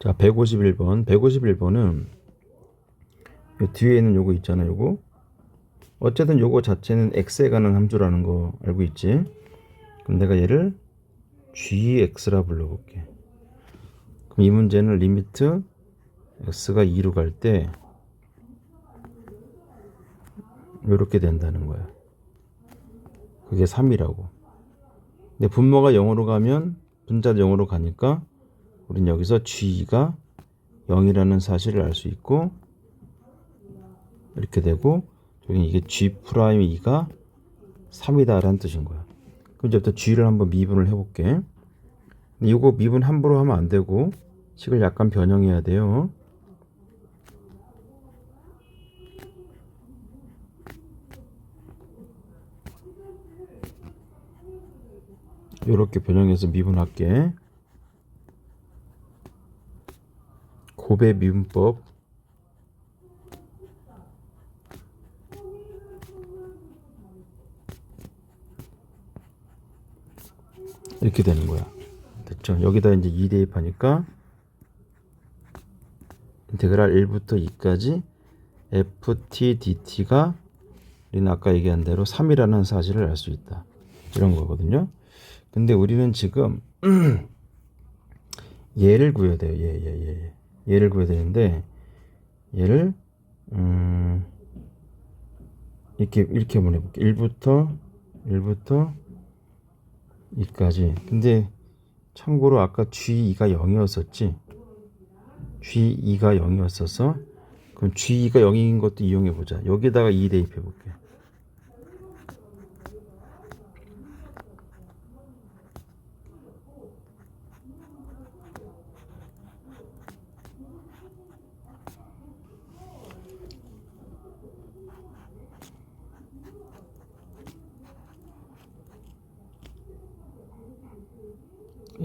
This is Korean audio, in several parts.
자, 151번. 151번은 요 뒤에 있는 요거 있잖아요. 요거. 어쨌든 요거 자체는 x에 관한 함수라는 거 알고 있지? 그럼 내가 얘를 gx라 불러볼게. 그럼 이 문제는 리미트 x가 2로 갈때 요렇게 된다는 거야. 그게 3이라고. 근데 분모가 0으로 가면 분자도 0으로 가니까 우린 여기서 g가 0이라는 사실을 알 수 있고 이렇게 되고 여기 이게 g 프라임 2가 3이다라는 뜻인 거야. 그럼 이제부터 g를 한번 미분을 해볼게. 이거 미분 함부로 하면 안 되고 식을 약간 변형해야 돼요. 이렇게 변형해서 미분할게. 고배 미분법 이렇게 되는 거야. 됐죠? 여기다 이제 2 대입하니까 인테그랄 1부터 2까지 ft dt가 우리는 아까 얘기한 대로 3이라는 사실을 알 수 있다. 이런 거거든요. 근데 우리는 지금 얘를 구해야 돼요. 얘, 얘, 얘. 얘를 구해야 되는데 얘를 음 이렇게 이렇게 한번 해볼게. 1부터 1부터 2까지. 근데 참고로 아까 G2가 0이었었지. G2가 0이었어서 그럼 G2가 0인 것도 이용해 보자. 여기다가 2 대입해 볼게.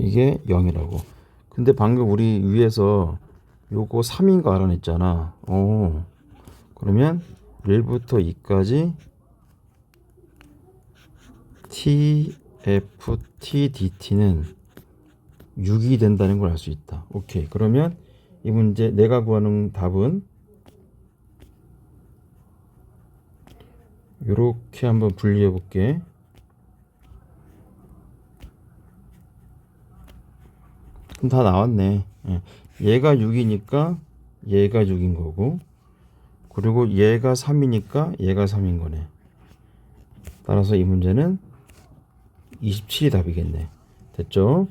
이게 0이라고. 근데 방금 우리 위에서 요거 3인 거 알아냈잖아. 오. 그러면 1부터 2까지 TFT DT는 6이 된다는 걸 알 수 있다. 오케이. 그러면 이 문제 내가 구하는 답은 이렇게 한번 분리해 볼게. 그럼 다 나왔네. 예. 얘가 6이니까 얘가 6인 거고, 그리고 얘가 3이니까 얘가 3인 거네. 따라서 이 문제는 27이 답이겠네. 됐죠?